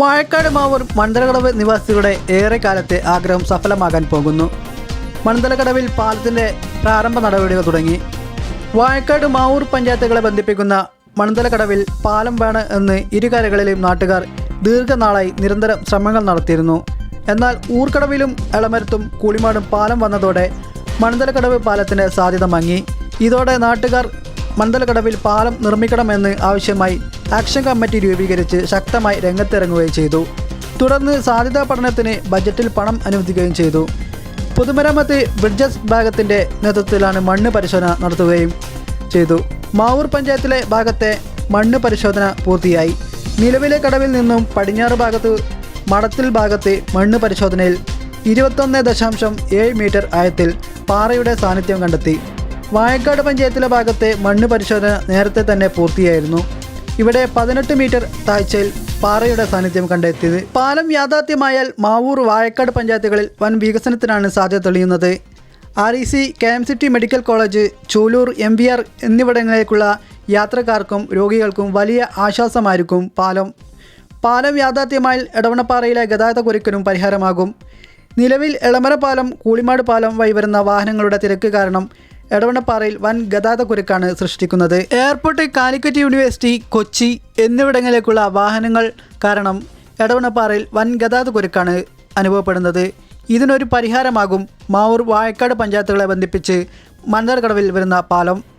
വാഴക്കാട് മാവൂർ മണ്ഡലകടവ് നിവാസികളുടെ ഏറെക്കാലത്തെ ആഗ്രഹം സഫലമാകാൻ പോകുന്നു. മണ്ഡലകടവിൽ പാലത്തിന്റെ പ്രാരംഭ നടപടികൾ തുടങ്ങി. വാഴക്കാട് മാവൂർ പഞ്ചായത്തുകളെ ബന്ധിപ്പിക്കുന്ന മണ്ഡലകടവിൽ പാലം വേണം എന്ന് ഇരുകരകളിലെയും നാട്ടുകാർ ദീർഘനാളായി നിരന്തരം ശ്രമങ്ങൾ നടത്തിയിരുന്നു. എന്നാൽ ഊർക്കടവിലും എളമരത്തും കൂളിമാടും പാലം വന്നതോടെ മണ്ഡലകടവ് പാലത്തിന് സാധ്യത മങ്ങി. ഇതോടെ നാട്ടുകാർ മണ്ഡലകടവിൽ പാലം നിർമ്മിക്കണമെന്ന് ആവശ്യമായി ആക്ഷൻ കമ്മിറ്റി രൂപീകരിച്ച് ശക്തമായി രംഗത്തിറങ്ങുകയും ചെയ്തു. തുടർന്ന് സാധ്യതാ പഠനത്തിന് ബജറ്റിൽ പണം അനുവദിക്കുകയും ചെയ്തു. പൊതുമരാമത്ത് ബ്രിഡ്ജസ് ഭാഗത്തിന്റെ നേതൃത്വത്തിലാണ് മണ്ണ് പരിശോധന നടത്തുകയും ചെയ്തു. മാവൂർ പഞ്ചായത്തിലെ ഭാഗത്തെ മണ്ണ് പരിശോധന പൂർത്തിയായി. നിലവിലെ കടവിൽ നിന്നും പടിഞ്ഞാറ് ഭാഗത്ത് മടത്തിൽ ഭാഗത്ത് മണ്ണ് പരിശോധനയിൽ ഇരുപത്തൊന്ന് ദശാംശം ഏഴ് മീറ്റർ ആയത്തിൽ പാറയുടെ സാന്നിധ്യം കണ്ടെത്തി. വായക്കാട് പഞ്ചായത്തിലെ ഭാഗത്തെ മണ്ണ് പരിശോധന നേരത്തെ തന്നെ പൂർത്തിയായിരുന്നു. ഇവിടെ പതിനെട്ട് മീറ്റർ താഴ്ചയിൽ പാറയുടെ സാന്നിധ്യം കണ്ടെത്തിയത്. പാലം യാഥാർത്ഥ്യമായാൽ മാവൂർ വായക്കാട് പഞ്ചായത്തുകളിൽ വൻ വികസനത്തിനാണ് സാധ്യത തെളിയുന്നത്. R E C K M city medical college Chulur M V R എന്നിവിടങ്ങളിലേക്കുള്ള യാത്രക്കാർക്കും രോഗികൾക്കും വലിയ ആശ്വാസമായിരിക്കും പാലം. പാലം യാഥാർത്ഥ്യമായാൽ എടവണപ്പാറയിലെ ഗതാഗത കുരുക്കനും പരിഹാരമാകും. നിലവിൽ എളമര പാലം കൂളിമാട് പാലം വഴി വരുന്ന വാഹനങ്ങളുടെ തിരക്ക് കാരണം എടവണപ്പാറയിൽ വൻ ഗതാഗത കുരുക്കാണ് സൃഷ്ടിക്കുന്നത്. എയർപോർട്ട് കാലിക്കറ്റ് യൂണിവേഴ്സിറ്റി കൊച്ചി എന്നിവിടങ്ങളിലേക്കുള്ള വാഹനങ്ങൾ കാരണം എടവണ്ണപ്പാറയിൽ വൻ ഗതാഗത കുരുക്കാണ് അനുഭവപ്പെടുന്നത്. ഇതിനൊരു പരിഹാരമാകും. മാവൂർ വാഴക്കാട് പഞ്ചായത്തുകളെ ബന്ധിപ്പിച്ച് മണ്ണാർക്കടവിൽ വരുന്ന പാലം.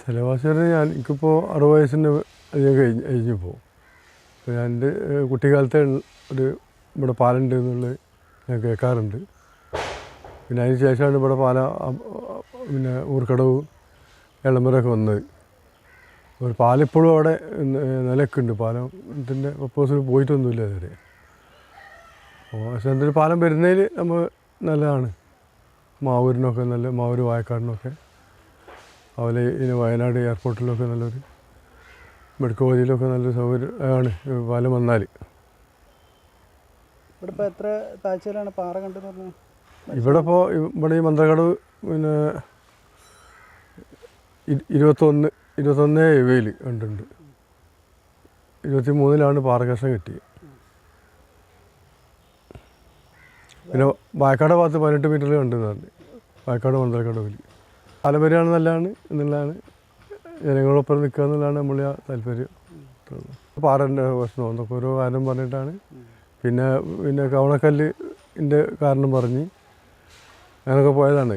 സ്ഥലവാസി പറഞ്ഞാൽ ഞാൻ എനിക്കിപ്പോൾ അറുപത് വയസ്സിന്റെ അധികം കഴിഞ്ഞ് കഴിഞ്ഞു പോകും അപ്പോൾ ഞാൻ എന്റെ കുട്ടിക്കാലത്തെ ഒരു ഇവിടെ പാലുണ്ട് എന്നുള്ളത് ഞാൻ കേൾക്കാറുണ്ട്. പിന്നെ അതിന് ശേഷമാണ് ഇവിടെ പാല പിന്നെ ഊർക്കടവ് എളമരൊക്കെ വന്നത്. ഒരു പാലിപ്പോഴും അവിടെ നിലക്കുണ്ട്. പാലത്തിന്റെ പ്രപ്പോസൽ പോയിട്ടൊന്നുമില്ല ഇതുവരെ. അപ്പോൾ പക്ഷേ എന്തൊരു പാലം വരുന്നതിൽ നമ്മൾ നല്ലതാണ്. മാവൂരിനൊക്കെ നല്ല മാവൂർ വായക്കാടിനൊക്കെ. അതുപോലെ ഇനി വയനാട് എയർപോർട്ടിലൊക്കെ നല്ലൊരു മെഡിക്കൽ കോളേജിലൊക്കെ നല്ലൊരു സൗകര്യമാണ് പാലം വന്നാൽ. ഇവിടെ ഇപ്പോൾ എത്ര താഴ്ചയിലാണ് പാറ കണ്ടെന്ന് പറഞ്ഞത് ഇവിടെ ഇപ്പോൾ ഇവിടെ ഈ മന്ത്രകടവ് പിന്നെ ഇരുപത്തൊന്ന് ഇരുപത്തൊന്ന് വെയിൽ കണ്ടുണ്ട് ഇരുപത്തി മൂന്നിലാണ് പാറകഷ്ണം കിട്ടിയത്. പിന്നെ വായക്കാട് ഭാഗത്ത് പതിനെട്ട് മീറ്ററിൽ കണ്ടെന്ന് പറഞ്ഞു വായക്കാട് മന്ത്രകടവിൽ പാലം വരികയാണ് നല്ലതാണ് എന്നുള്ളതാണ്. ജനങ്ങളൊപ്പം നിൽക്കുക എന്നുള്ളതാണ് നമ്മളെ താല്പര്യം. പാടന്റെ പ്രശ്നം എന്നൊക്കെ ഓരോ കാര്യം പറഞ്ഞിട്ടാണ്. പിന്നെ പിന്നെ കവണക്കല്ലിന്റെ കാരണം പറഞ്ഞ് അങ്ങനെയൊക്കെ പോയതാണ്.